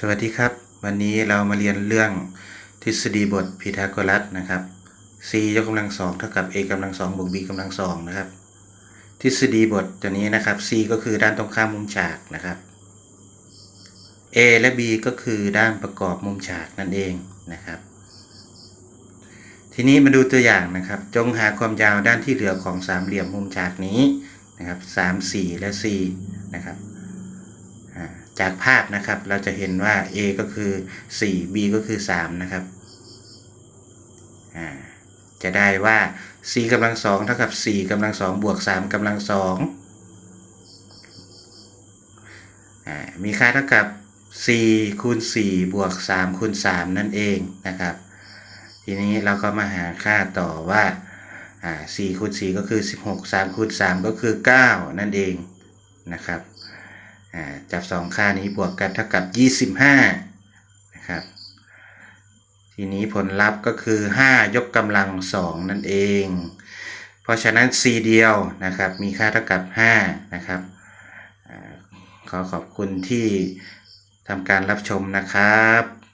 สวัสดีครับ วันนี้เรามาเรียนเรื่องทฤษฎีบทพีทาโกรัสนะครับ c ยกกำลังสองเท่ากับ a กำลังสองบวก b กำลังสองนะครับ ทฤษฎีบทตัวนี้นะครับ c ก็คือด้านตรงข้ามมุมฉากนะครับ a และ b ก็คือด้านประกอบมุมฉากนั่นเองนะครับ ทีนี้มาดูตัวอย่างนะครับ จงหาความยาวด้านที่เหลือของสามเหลี่ยมมุมฉากนี้นะครับสามสี่และ c นะครับ จากภาพนะครับเราจะเห็นว่า a ก็คือ 4 b ก็คือ 3 นะครับ จะได้ว่า c กำลังสองเท่ากับ 4กำลังสองบวก 3กำลังสองมีค่าเท่ากับ 4 คูณ 4 บวก 3 คูณ 3 นั่นเองนะครับ ทีนี้เราก็มาหาค่าต่อว่าอ่า4คูณ 4 ก็คือ 16 3 คูณ 3 ก็คือ 9 นั่นเองนะครับ จับสองค่านี้บวกกันเท่ากับ 25 นะครับ ทีนี้ผลลัพธ์ก็คือ 5 ยกกำลัง 2 นั่นเอง เพราะฉะนั้น c เดียวนะครับ มีค่าเท่ากับ 5 นะครับ ขอขอบคุณที่ทำการรับชมนะครับ